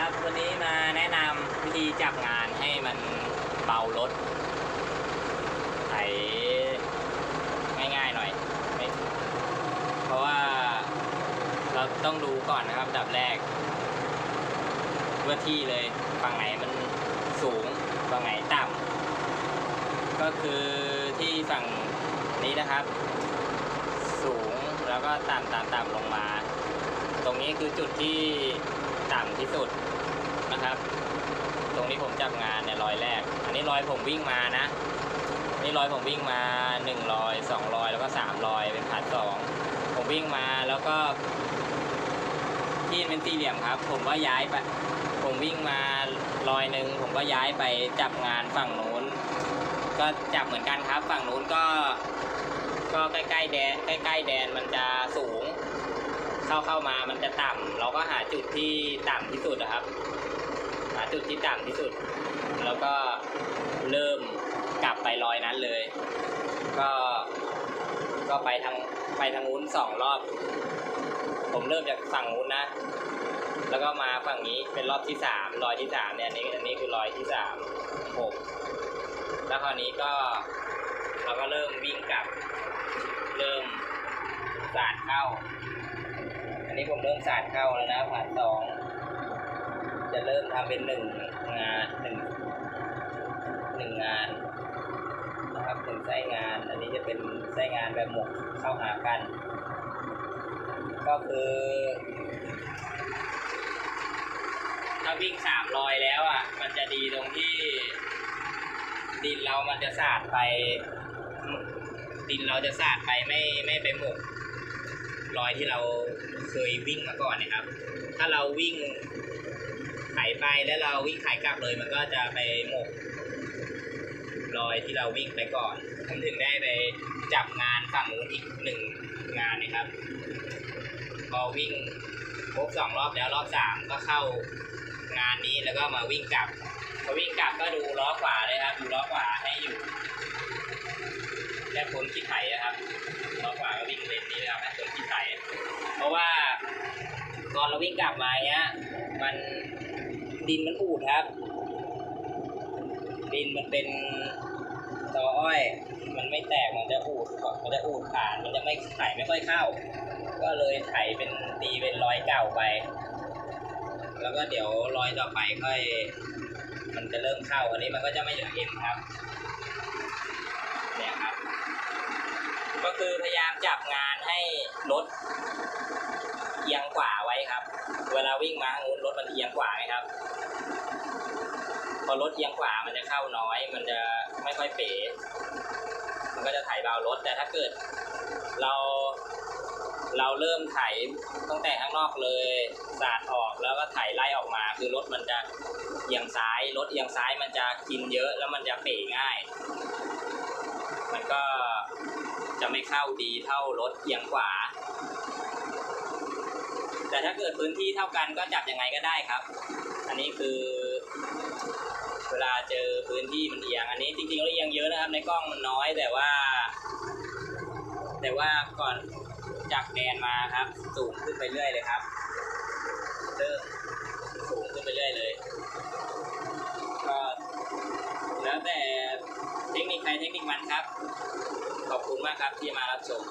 ครับวันนี้มาแนะนำวิธีจับงานให้มันเบารถไถง่ายๆหน่อย เพราะว่าเราต้องดูก่อนนะครับดับแรกว่าที่เลยฝั่งไหนมันสูงฝั่งไหนต่ำก็คือที่ฝั่งนี้นะครับ สูงแล้วก็ต่ำต่ำต่ำลงมา ตรงนี้คือจุดที่ ครับ ตรงนี้ผมจับงานเนี่ยรอยแรก อันนี้รอยผมวิ่งมานะ นี่รอยผมวิ่งมาหนึ่งรอยสองรอยแล้วก็สามรอยเป็นผ่านสองผมวิ่งมาแล้วก็ ที่เป็นสี่เหลี่ยมครับ ผมก็ย้ายไป ผมวิ่งมารอยหนึ่งผมก็ย้ายไปจับงานฝั่งนู้น ก็จับเหมือนกันครับ ฝั่งนู้นก็ ก็ใกล้ๆแดนใกล้ๆแดนมันจะสูงเข้าเข้ามามันจะต่ำเราก็หาจุดที่ต่ำที่สุดนะครับ จุดที่ต่ำที่สุด แล้วก็เริ่มกลับไปรอยนั้นเลย ก็ก็ไปทางไปทางนู้นสองรอบ ผมเริ่มจากฝั่งนู้นนะ แล้วก็มาฝั่งนี้เป็นรอบที่สามรอยที่สามเนี่ยอันนี้อันนี้คือรอยที่สามหกแล้วคราวนี้ก็เราก็เริ่มวิ่งกลับ เริ่มสาดเข้า อันนี้ผมเริ่มสาดเข้าแล้วนะผ่านสอง เริ่มทำเป็นหนึ่งงานหนึ่งหนึ่งงานนะครับหนึ่งไส้งาน อันนี้จะเป็นไส้งานแบบหมกเข้าหากัน ก็คือถ้าวิ่งสามรอยแล้วอะ มันจะดีตรงที่ ดินเรามันจะสาดไป ดินเราจะสาดไปไม่ไม่ไปหมกรอยที่เราเคยวิ่งมาก่อนนะครับ ถ้าเราวิ่ง ไถไปแล้วเราวิ่งไถกลับเลยมันก็จะไปหมกรอยที่เราวิ่งไปก่อนผมถึงได้ไปจับงานฝั่งนู้นอีกหนึ่งงานนะครับ พอวิ่งครบสองรอบแล้วรอบสามก็เข้างานนี้แล้วก็มาวิ่งกลับพอวิ่งกลับก็ดูล้อขวาเลยครับดูล้อขวาให้อยู่แค่พ้นขี้ไถอะครับล้อขวาก็วิ่งเลนนี้นะครับให้พ้นขี้ไถเพราะว่าตอนเราวิ่งกลับมาเนี้ยมัน ดินมันอูดครับ ดินมันเป็นตออ้อย มันไม่แตกมันจะอูดมันจะอูดผ่านมันจะไม่ไถไม่ค่อยเข้า ก็เลยไถเป็นตีเป็นรอยเก่าไป แล้วก็เดี๋ยวรอยต่อไปค่อย มันจะเริ่มเข้าอันนี้มันก็จะไม่เหลือเอ็มครับ เวลาวิ่งมางูนรถมันเอียงขวาไงครับ พอรถเอียงขวามันจะเข้าน้อย มันจะไม่ค่อยเป๋ มันก็จะไถเบารถ แต่ถ้าเกิด เรา เราเริ่มไถตั้งแต่ข้างนอกเลย สาดออกแล้วก็ไถไล่ออกมา คือรถมันจะเอียงซ้าย รถเอียงซ้ายมันจะกินเยอะแล้วมันจะเป๋ง่าย มันก็จะไม่เข้าดีเท่ารถเอียงขวา แต่ถ้าเกิดพื้นที่เท่ากันก็จับยังไงก็ได้ครับ อันนี้คือ เวลาเจอพื้นที่มันเอียง อันนี้จริงๆแล้วเอียงเยอะนะครับ ในกล้องมันน้อยแต่ว่า แต่ว่าก่อนจากแดนมาครับ สูงขึ้นไปเรื่อยเลยครับเริ่มสูงขึ้นไปเรื่อยเลยก็แล้วแต่เทคนิคใครเทคนิคมันครับ ขอบคุณมากครับที่มารับชม